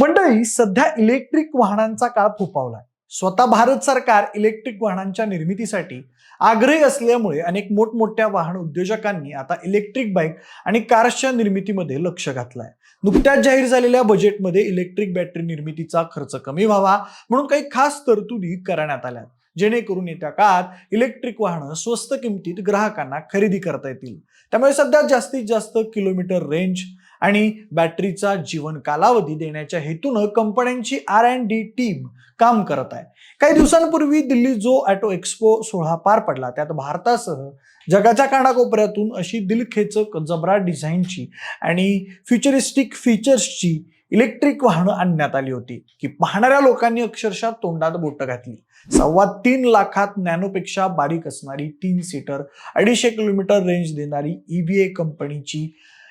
मंडळी सध्या इलेक्ट्रिक वाहनांचा काळ फोपावलाय स्वतः भारत सरकार इलेक्ट्रिक वाहनांच्या निर्मितीसाठी आग्रही असल्यामुळे अनेक मोठमोठ्या वाहन उद्योजकांनी आता इलेक्ट्रिक बाईक आणि कार्सच्या निर्मितीमध्ये लक्ष घातलंय. नुकत्याच जाहीर झालेल्या बजेटमध्ये इलेक्ट्रिक बॅटरी निर्मितीचा खर्च कमी व्हावा म्हणून काही खास तरतुदी करण्यात आल्या. जेणेकरून येत्या काळात इलेक्ट्रिक वाहनं स्वस्त किमतीत ग्राहकांना खरेदी करता येतील. त्यामुळे सध्या जास्तीत जास्त किलोमीटर रेंज आणि बॅटरीचा जीवन कालावधी देण्याच्या हेतूनं कंपन्यांची आर अँड डी टीम काम करत आहे. काही दिवसांपूर्वी दिल्ली जो ऑटो एक्सपो सोहळा पार पडला त्यात भारतासह जगाच्या कानाकोपऱ्यातून अशी दिलखेचक जबरा डिझाईनची आणि फ्युचरिस्टिक फीचर्सची इलेक्ट्रिक वाहनं आणण्यात आली होती की पाहणाऱ्या लोकांनी अक्षरशः तोंडात बोटं घातली. सव्वा तीन लाखात नॅनोपेक्षा बारीक असणारी तीन सीटर अडीचशे किलोमीटर रेंज देणारी ईबीए कंपनीची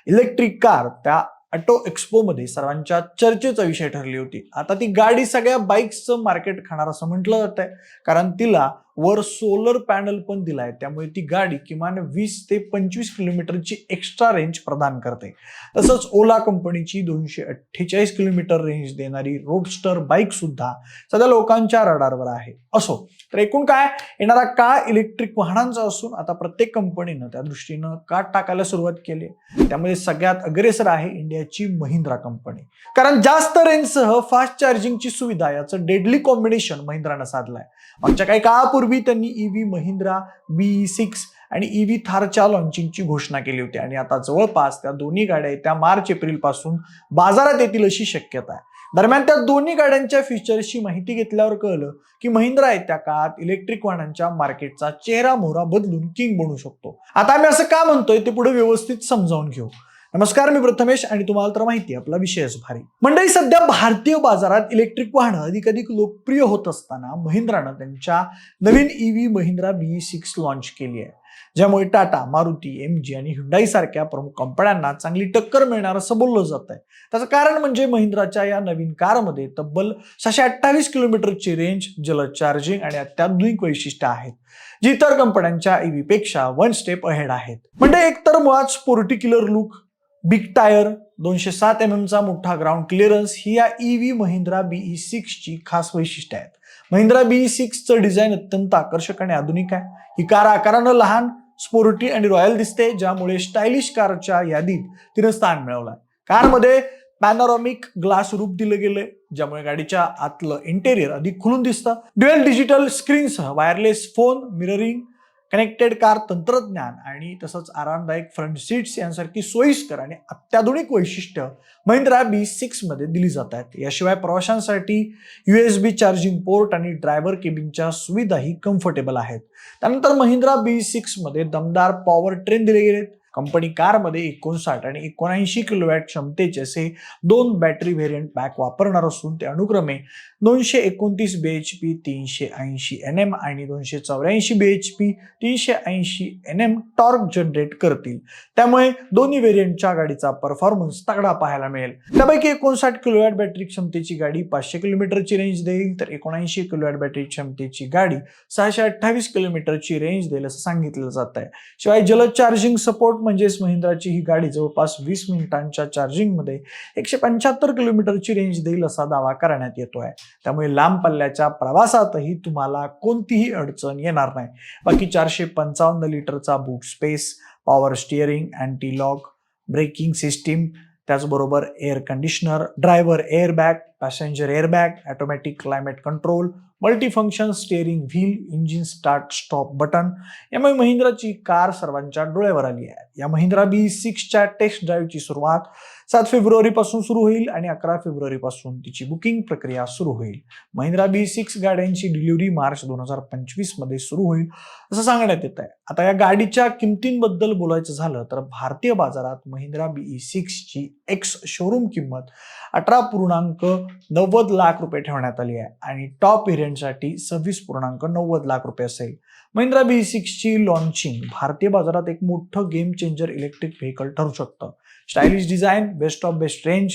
इलेक्ट्रिक कार त्या ऑटो एक्सपोमध्ये सर्वांच्या चर्चेचा विषय ठरली होती. आता ती गाडी सगळ्या बाईक्सचं मार्केट खाणार असं म्हटलं जात आहे कारण तिला वर सोलर पॅनल पण दिलाय. त्यामुळे ती गाडी किमान वीस ते पंचवीस किलोमीटरची एक्स्ट्रा रेंज प्रदान करते. तसंच ओला कंपनीची दोनशे अठ्ठेचाळीस किलोमीटर रेंज देणारी रोडस्टर बाईक सुद्धा सध्या लोकांच्या रडारवर आहे. असो तर एकूण काय? येणारा काळ इलेक्ट्रिक वाहनांचा असून आता प्रत्येक कंपनीनं त्या दृष्टीनं काट टाकायला सुरुवात केली त्यामध्ये सगळ्यात अग्रेसर आहे इंडियाची महिंद्रा कंपनी. कारण जास्त रेंजसह फास्ट चार्जिंगची सुविधा याचं डेडली कॉम्बिनेशन महिंद्रानं साधलंय. मागच्या काही काळापूर्वी त्यांनी ईव्ही महिंद्रा बी सिक्स आणि ईव्ही थारच्या लॉन्चिंगची घोषणा केली होती. आणि आता जवळपास त्या दोन्ही गाड्या त्या मार्च एप्रिलपासून बाजारात येतील अशी शक्यता आहे. दरम्यान त्या दोन्ही गाड्यांच्या फीचर्सची माहिती घेतल्यावर कळलं की महिंद्रा येत्या काळात इलेक्ट्रिक वाहनांच्या मार्केटचा चेहरा मोहरा बदलून किंग बनू शकतो. आता आम्ही असं का म्हणतोय ते पुढे व्यवस्थित समजावून घेऊ. नमस्कार मी प्रथमेश आणि तुम्हाला तर माहिती आपला विषयच भारी मंडळी सध्या भारतीय बाजारात इलेक्ट्रिक वाहनं अधिक अधिक लोकप्रिय होत असताना महिंद्रानं त्यांच्या नवीन EV Mahindra B six launch केली आहे. ज्यामुळे टाटा मारुती एम जी आणि हुंडाई सारख्या प्रमुख कंपन्यांना चांगली टक्कर मिळणार असं बोललं जात आहे त्याचं कारण म्हणजे महिंद्राच्या या नवीन कारमध्ये तब्बल सहाशे अठ्ठावीस किलोमीटरची रेंज जलद चार्जिंग आणि अत्याधुनिक वैशिष्ट्य आहेत जी इतर कंपन्यांच्या ईव्ही पेक्षा वन स्टेप अहेड आहेत. म्हणजे एकतर मुळात पोर्टिक्युलर लुक बिग टायर दोनशे सात एम एमचा मोठा ग्राउंड क्लिअरन्स ही या ईव्ही महिंद्रा बीई सिक्सची खास वैशिष्ट्य आहेत. महिंद्रा बीई सिक्सचं डिझाईन अत्यंत आकर्षक आणि आधुनिक आहे. ही कार आकारानं लहान स्पोर्टी आणि रॉयल दिसते ज्यामुळे स्टायलिश कारच्या यादीत तिनं स्थान मिळवलंय. कारमध्ये पॅनॉरॉमिक ग्लास रूप दिलं गेलंय ज्यामुळे गाडीच्या आतलं इंटेरियर अधिक खुलून दिसतं. Dual digital स्क्रीनसह wireless phone mirroring connected car तंत्रज्ञान आणि तसंच आरामदायक फ्रंट सीट्स यांसारखी सोयीस्कर आणि अत्याधुनिक वैशिष्ट्य महिंद्रा बी सिक्समध्ये दिली जात आहेत. याशिवाय प्रवाशांसाठी U S B charging port आणि ड्रायव्हर केबिनच्या सुविधाही कम्फर्टेबल आहेत. त्यानंतर महिंद्रा बी सिक्समध्ये दमदार पॉवर ट्रेन दिले गेलेत. कंपनी कारमध्ये एकोणसाठ आणि एकोणऐंशी किलोवॅट क्षमतेचे असे दोन बॅटरी व्हेरियंट पॅक वापरणार असून ते अनुक्रमे दोनशे एकोणतीस बीएचपी पी तीनशे ऐंशी एन एम आणि दोनशे चौऱ्याऐंशी बी एच पी तीनशे ऐंशी एन एम टॉर्क जनरेट करतील. त्यामुळे दोन्ही व्हेरियंटच्या गाडीचा परफॉर्मन्स तगडा पाहायला मिळेल. त्यापैकी एकोणसाठ किलोवॅट बॅटरी क्षमतेची गाडी पाचशे किलोमीटरची रेंज देईल. तर एकोणऐंशी किलोवॅट बॅटरी क्षमतेची गाडी सहाशे अठ्ठावीस किलोमीटरची रेंज देईल असं सांगितलं जात आहे शिवाय जलद चार्जिंग सपोर्ट म्हणजेच महिंद्राची ही गाडी जवळपास वीस मिनिटांच्या चार्जिंगमध्ये एकशे पंच्याहत्तर किलोमीटरची रेंज देईल असा दावा करण्यात येतो आहे त्यामुळे लांब पल्ल्याच्या प्रवासातही तुम्हाला कोणतीही अडचण येणार नाही. बाकी चारशे पंचावन्न लिटरचा boot space power steering anti lock braking system त्याचबरोबर air conditioner driver air bag passenger air bag climate control multifunction steering wheel engine start stop button यामुळे महिंद्राची कार सर्वांच्या डोळ्यावर आली आहे. या महिंद्रा बी सिक्सच्या टेस्ट ड्राईव्हची सुरुवात सात फेब्रुवारीपासून सुरू होईल आणि अकरा फेब्रुवारीपासून तिची बुकिंग प्रक्रिया सुरू होईल. महिंद्रा बी सिक्स गाड्यांची डिलिव्हरी मार्च दोन हजार पंचवीसमध्ये सुरू होईल असं सांगण्यात येत आहे आता या गाडीच्या किमतींबद्दल बोलायचं झालं तर भारतीय बाजारात महिंद्रा बीई सिक्सची एक्स शोरूम किंमत अठरा पूर्णांक नव्वद लाख रुपये ठेवण्यात आली आहे आणि टॉप व्हेरियंटसाठी सव्वीस पूर्णांक नव्वद लाख रुपये असेल. महिंद्रा बी सिक्सची लॉन्चिंग भारतीय बाजारात एक मोठं गेम चेंजर इलेक्ट्रिक व्हेकल ठरू शकतं. Stylish design best of best range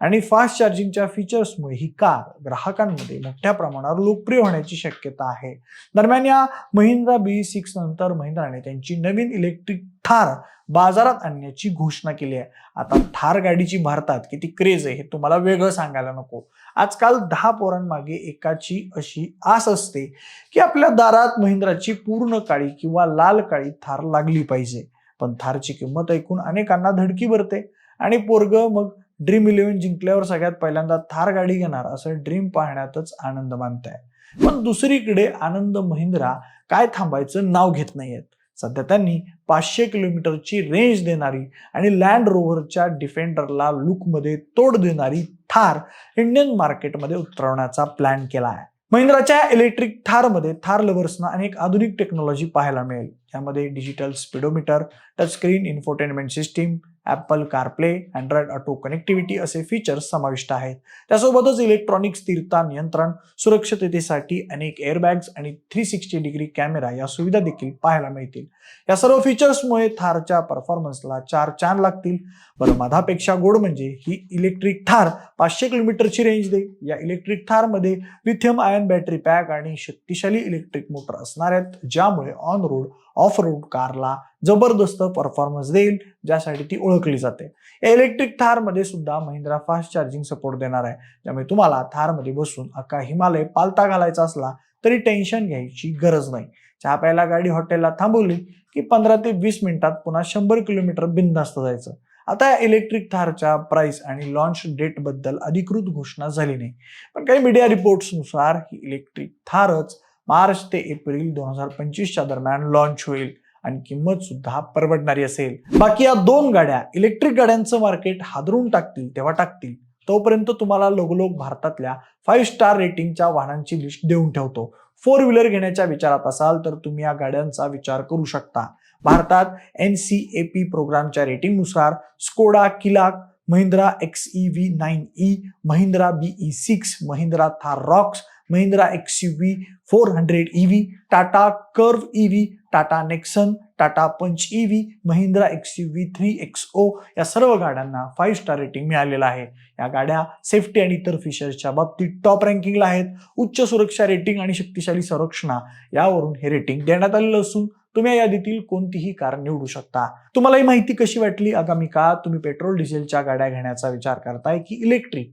आणि फास्ट चार्जिंगच्या फीचर्समुळे ही कार ग्राहकांमध्ये मोठ्या प्रमाणावर लोकप्रिय होण्याची शक्यता आहे. दरम्यान या महिंद्रा बी सिक्स नंतर महिंद्राने त्यांची नवीन इलेक्ट्रिक थार बाजारात आणण्याची घोषणा केली आहे. आता थार गाडीची भारतात किती क्रेज आहे हे तुम्हाला वेगळं सांगायला नको. आजकाल दहा पोरांमागे एकाची अशी आस असते की आपल्या दारात महिंद्राची पूर्ण काळी किंवा लाल काळी थार लागली पाहिजे. पण थारची किंमत ऐकून अनेकांना धडकी भरते. आणि पोरग मग ड्रीम इलेव्हन जिंकल्यावर सगळ्यात पहिल्यांदा थार गाडी घेणार असं ड्रीम पाहण्यातच आनंद मानताय. पण दुसरीकडे आनंद महिंद्रा काय थांबायचं नाव घेत नाहीयेत. सध्या त्यांनी पाचशे किलोमीटरची रेंज देणारी आणि लँड रोव्हरच्या डिफेंडरला लुकमध्ये तोड देणारी थार इंडियन मार्केटमध्ये उतरवण्याचा प्लॅन केला आहे. महिंद्राच्या इलेक्ट्रिक थारमध्ये थार लव्हर्सना अनेक आधुनिक टेक्नॉलॉजी पाहायला मिळेल. यामध्ये digital speedometer touchscreen infotainment system Apple CarPlay Android auto connectivity असे फीचर्स समाविष्ट आहेत. त्यासोबतच इलेक्ट्रॉनिक स्थिरता नियंत्रण सुरक्षिततेसाठी अनेक एअरबॅग्स आणि थ्री सिक्स्टी डिग्री कॅमेरा या सुविधा देखील पाहायला मिळतील. या सर्व फीचर्समुळे थारच्या परफॉर्मन्सला चार चान लागतील. बरं मधापेक्षा गोड म्हणजे ही इलेक्ट्रिक थार पाचशे किलोमीटरची रेंज देईल. या इलेक्ट्रिक थारमध्ये लिथियम आयन बॅटरी पॅक आणि शक्तिशाली इलेक्ट्रिक मोटर असणार आहेत ज्यामुळे ऑन रोड ऑफ रोड कारला जबरदस्त परफॉर्मन्स देईल ज्यासाठी ती ओळखली जाते. इलेक्ट्रिक थारमध्ये सुद्धा महिंद्रा फास्ट चार्जिंग सपोर्ट देणार आहे. त्यामुळे तुम्हाला थारमध्ये बसून अख्खा हिमालय पालता घालायचा असला तरी टेन्शन घ्यायची गरज नाही. चहा प्यायला गाडी हॉटेलला थांबवली की पंधरा ते वीस मिनिटात पुन्हा शंभर किलोमीटर बिनधास्त जायचं. आता या इलेक्ट्रिक थारच्या प्राइस आणि लॉन्च डेटबद्दल अधिकृत घोषणा झाली नाही. पण काही मीडिया रिपोर्ट्सनुसार ही इलेक्ट्रिक थारच मार्च ते एप्रिल दोन हजार पंचवीसच्या दरम्यान लॉन्च होईल आणि किंमत सुद्धा परवडणारी असेल. बाकी या दोन गाड्या इलेक्ट्रिक गाड्यांचं मार्केट हादरून टाकतील तेव्हा टाकतील. तोपर्यंत तुम्हाला लोकलोक भारतातल्या फाईव्ह स्टार रेटिंगच्या वाहनांची लिस्ट देऊन ठेवतो. फोर व्हीलर घेण्याच्या विचारात असाल तर तुम्ही या गाड्यांचा विचार करू शकता. भारतात एन सी ए पी प्रोग्रामच्या रेटिंगनुसार Skoda Kylaq Mahindra X E V nine E Mahindra BE six Mahindra Thar Roxx Mahindra X U V four hundred E V Tata Curvv E V Tata Nexon Tata Punch E V Mahindra X U V three X O या सर्व गाड्यांना five star rating मिळालेलं आहे. या गाड्या safety आणि इतर फीचर्सच्या बाबतीत टॉप रँकिंगला आहेत. उच्च सुरक्षा रेटिंग आणि शक्तिशाली संरक्षणा यावरून हे रेटिंग देण्यात आलेलं असून तुम्ही या यादीतील कोणतीही कार निवडू शकता. तुम्हाला ही माहिती कशी वाटली? आगामी काळात तुम्ही पेट्रोल डिझेलच्या गाड्या घेण्याचा विचार करताय की इलेक्ट्रिक